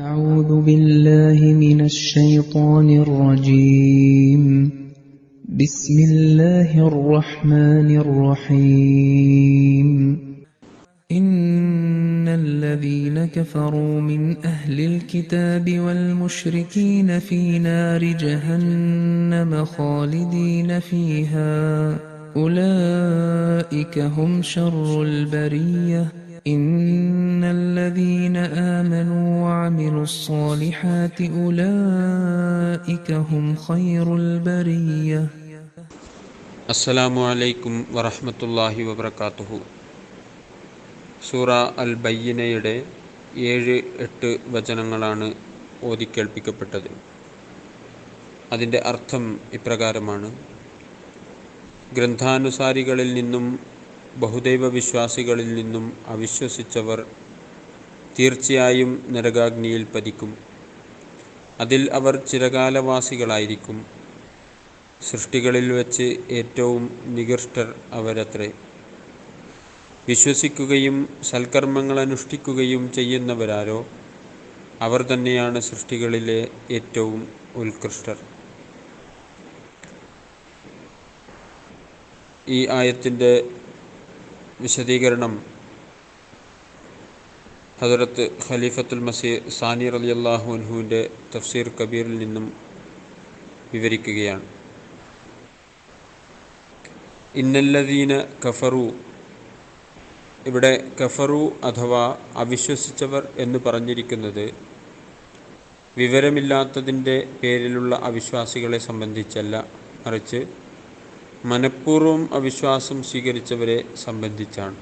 أعوذ بالله من الشيطان الرجيم. بسم الله الرحمن الرحيم. إن الذين كفروا من أهل الكتاب والمشركين في نار جهنم خالدين فيها. أولئك هم شر البرية. إن الذين آمنوا وعملوا الصالحات أولئك هم خير البرية അസ്സലാമു അലൈക്കും വറഹ്മത്തുള്ളാഹി വബർക്കാത്തുഹു സൂറ അൽ ബയ്യനയുടെ ഏഴ് എട്ട് വചനങ്ങളാണ് ഓതിക്കേൾപ്പിക്കപ്പെട്ടത് അതിൻ്റെ അർത്ഥം ഇപ്രകാരമാണ് ഗ്രന്ഥാനുസാരികളിൽ നിന്നും ബഹുദൈവ വിശ്വാസികളിൽ നിന്നും അവിശ്വസിച്ചവർ തീർച്ചയായും നരകാഗ്നിയിൽ പതിക്കും. അതിൽ അവർ ചിരകാലവാസികളായിരിക്കും. സൃഷ്ടികളിൽ വെച്ച് ഏറ്റവും നികൃഷ്ടർ അവരത്രേ. വിശ്വസിക്കുകയും സൽക്കർമ്മങ്ങൾ അനുഷ്ഠിക്കുകയും ചെയ്യുന്നവരാരോ അവർ തന്നെയാണ് സൃഷ്ടികളിലെ ഏറ്റവും ഉത്കൃഷ്ടർ. ഈ ആയത്തിന്റെ വിശദീകരണം. ഹജറത്ത് ഖലീഫത്തുൽ മസീ സാനി അലി അള്ളാഹു അൻഹുവിന്റെ തഫ്സീർ കബീറിൽ നിന്നും വിവരിക്കുകയാണ്. ഇന്നല്ലദീന കഫറു ഇവിടെ കഫറു അഥവാ അവിശ്വസിച്ചവർ എന്ന് പറഞ്ഞിരിക്കുന്നത് വിവരമില്ലാത്തതിന്റെ പേരിലുള്ള അവിശ്വാസികളെ സംബന്ധിച്ചല്ല. മറിച്ച് മനഃപൂർവം അവിശ്വാസം സ്വീകരിച്ചവരെ സംബന്ധിച്ചാണ്.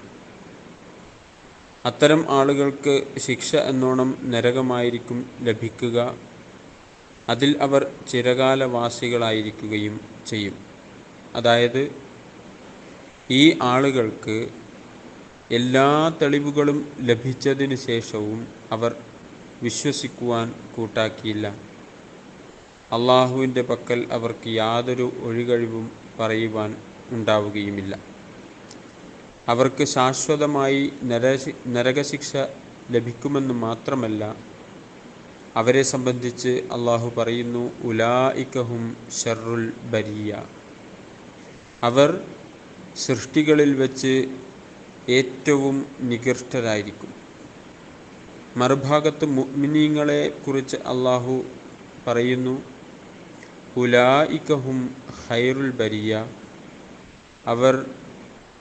അത്തരം ആളുകൾക്ക് ശിക്ഷ എന്നോണം നരകമായിരിക്കും ലഭിക്കുക. അതിൽ അവർ ചിരകാലവാസികളായിരിക്കുകയും ചെയ്യും. അതായത് ഈ ആളുകൾക്ക് എല്ലാ തെളിവുകളും ലഭിച്ചതിന് ശേഷവും അവർ വിശ്വസിക്കുവാൻ കൂട്ടാക്കിയില്ല. അള്ളാഹുവിന്റെ പക്കൽ അവർക്ക് യാതൊരു ഒഴികഴിവും പറയുവാൻ ഉണ്ടാവുകയുമില്ല. അവർക്ക് ശാശ്വതമായി നര നരകശിക്ഷ ലഭിക്കുമെന്ന് മാത്രമല്ല അവരെ സംബന്ധിച്ച് അള്ളാഹു പറയുന്നു ഉലായിക്കഹും ഷെറുൽ ബരിയ. അവർ സൃഷ്ടികളിൽ വെച്ച് ഏറ്റവും നികൃഷ്ടരായിരിക്കും. മറുഭാഗത്ത് മുഅ്മിനീങ്ങളെ കുറിച്ച് അള്ളാഹു പറയുന്നു ഉലായിക്കഹും ഖൈറുൽ ബരിയ. അവർ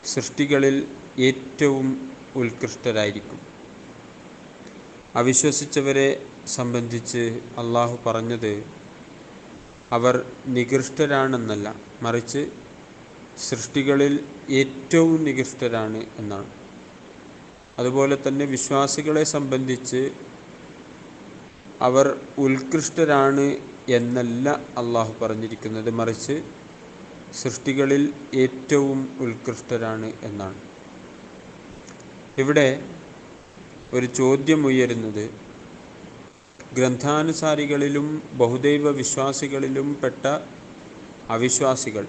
സൃഷ്ടികളിൽ ഏറ്റവും ഉത്കൃഷ്ടരായിരിക്കും. അവിശ്വസിച്ചവരെ സംബന്ധിച്ച് അള്ളാഹു പറഞ്ഞത് അവർ നികൃഷ്ടരാണെന്നല്ല മറിച്ച് സൃഷ്ടികളിൽ ഏറ്റവും നികൃഷ്ടരാണ് എന്നാണ്. അതുപോലെ തന്നെ വിശ്വാസികളെ സംബന്ധിച്ച് അവർ ഉത്കൃഷ്ടരാണ് എന്നല്ല അള്ളാഹു പറഞ്ഞിരിക്കുന്നത്. മറിച്ച് സൃഷ്ടികളിൽ ഏറ്റവും ഉത്കൃഷ്ടരാണ് എന്നാണ്. ഇവിടെ ഒരു ചോദ്യം ഉയരുന്നത്. ഗ്രന്ഥാനുസാരികളിലും ബഹുദൈവ വിശ്വാസികളിലും പെട്ട അവിശ്വാസികൾ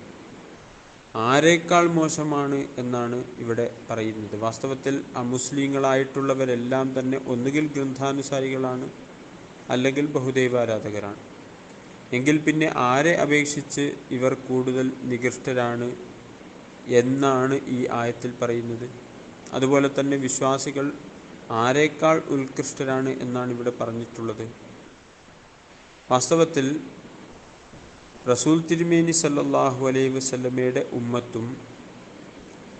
ആരേക്കാൾ മോശമാണ് എന്നാണ് ഇവിടെ പറയുന്നത്. വാസ്തവത്തിൽ അമുസ്ലിങ്ങളായിട്ടുള്ളവരെല്ലാം തന്നെ ഒന്നുകിൽ ഗ്രന്ഥാനുസാരികളാണ് അല്ലെങ്കിൽ ബഹുദൈവാരാധകരാണ്. എങ്കിൽ പിന്നെ ആരെ അപേക്ഷിച്ച് ഇവർ കൂടുതൽ നികൃഷ്ടരാണ് എന്നാണ് ഈ ആയത്തിൽ പറയുന്നത്? അതുപോലെ തന്നെ വിശ്വാസികൾ ആരേക്കാൾ ഉത്കൃഷ്ടരാണ് എന്നാണ് ഇവിടെ പറഞ്ഞിട്ടുള്ളത്. വാസ്തവത്തിൽ റസൂൽ തിരുമേനി സല്ലാഹു അലൈ വസല്ലമയുടെ ഉമ്മത്തും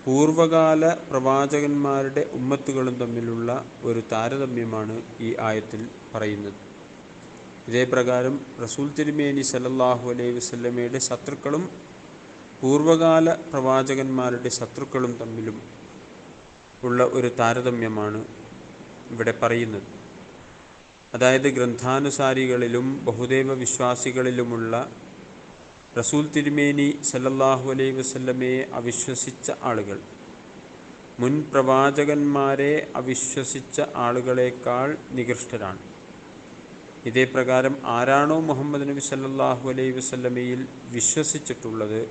പൂർവകാല പ്രവാചകന്മാരുടെ ഉമ്മത്തുകളും തമ്മിലുള്ള ഒരു താരതമ്യമാണ് ഈ ആയത്തിൽ പറയുന്നത്. ഇതേ പ്രകാരം റസൂൽ തിരുമേനി സല്ലല്ലാഹു അലൈഹി വസല്ലമയുടെ ശത്രുക്കളും പൂർവകാല പ്രവാചകന്മാരുടെ ശത്രുക്കളും തമ്മിലും ഉള്ള ഒരു താരതമ്യമാണ് ഇവിടെ പറയുന്നത്. അതായത് ഗ്രന്ഥാനുസാരികളിലും ബഹുദൈവ വിശ്വാസികളിലുമുള്ള റസൂൽ തിരുമേനി സല്ലല്ലാഹു അലൈഹി വസല്ലമയെ അവിശ്വസിച്ച ആളുകൾ മുൻ പ്രവാചകന്മാരെ അവിശ്വസിച്ച ആളുകളേക്കാൾ നികൃഷ്ടരാണ്. ഇതേ പ്രകാരം ആരാണോ മുഹമ്മദ് നബി സല്ലാഹു അലൈഹി വസ്ലമയിൽ വിശ്വസിച്ചിട്ടുള്ളത്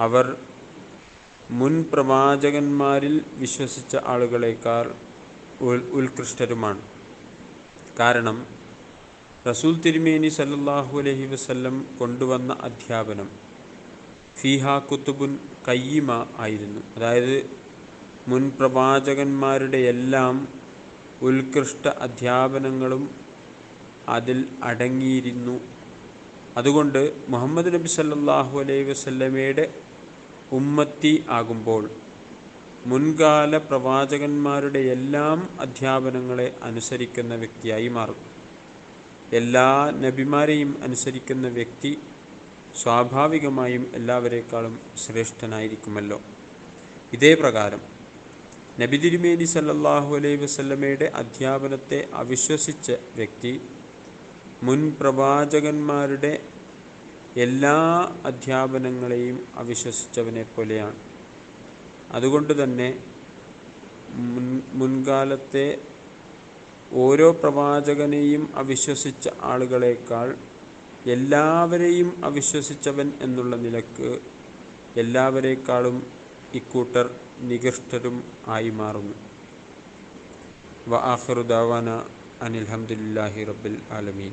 അവർ മുൻ പ്രവാചകന്മാരിൽ വിശ്വസിച്ച ആളുകളേക്കാൾ ഉത്കൃഷ്ടരുമാണ്. കാരണം റസൂൽ തിരുമേനി സല്ലാഹു അലഹി വസ്ല്ലം കൊണ്ടുവന്ന അധ്യാപനം ഫിഹ കുത്തുബുൻ കയ്യിമ ആയിരുന്നു. അതായത് മുൻ പ്രവാചകന്മാരുടെ എല്ലാം ഉത്കൃഷ്ട അധ്യാപനങ്ങളും അതിൽ അടങ്ങിയിരുന്നു. അതുകൊണ്ട് മുഹമ്മദ് നബി സല്ലാഹു അലൈഹി വസല്ലമയുടെ ഉമ്മത്തി ആകുമ്പോൾ മുൻകാല പ്രവാചകന്മാരുടെ എല്ലാം അധ്യാപനങ്ങളെ അനുസരിക്കുന്ന വ്യക്തിയായി മാറും. എല്ലാ നബിമാരെയും അനുസരിക്കുന്ന വ്യക്തി സ്വാഭാവികമായും എല്ലാവരേക്കാളും ശ്രേഷ്ഠനായിരിക്കുമല്ലോ. ഇതേ പ്രകാരം നബി തിരുമേനി സല്ലല്ലാഹു അലൈഹി വസല്ലമയുടെ അധ്യാപനത്തെ അവിശ്വസിച്ച വ്യക്തി മുൻ പ്രവാചകന്മാരുടെ എല്ലാ അധ്യാപനങ്ങളെയും അവിശ്വസിച്ചവനെ പോലെയാണ് അതുകൊണ്ട് തന്നെ മുൻ മുൻകാലത്തെ ഓരോ പ്രവാചകനെയും അവിശ്വസിച്ച ആളുകളേക്കാൾ എല്ലാവരെയും അവിശ്വസിച്ചവൻ എന്നുള്ള നിലയ്ക്ക് എല്ലാവരേക്കാളും ഇക്കൂട്ടർ നികൃഷ്ടരും ആയി മാറുന്നു. വ ആഖിറു ദാവാന അനിൽഹമുല്ലാഹി റബ്ബിൽ ആലമീൻ.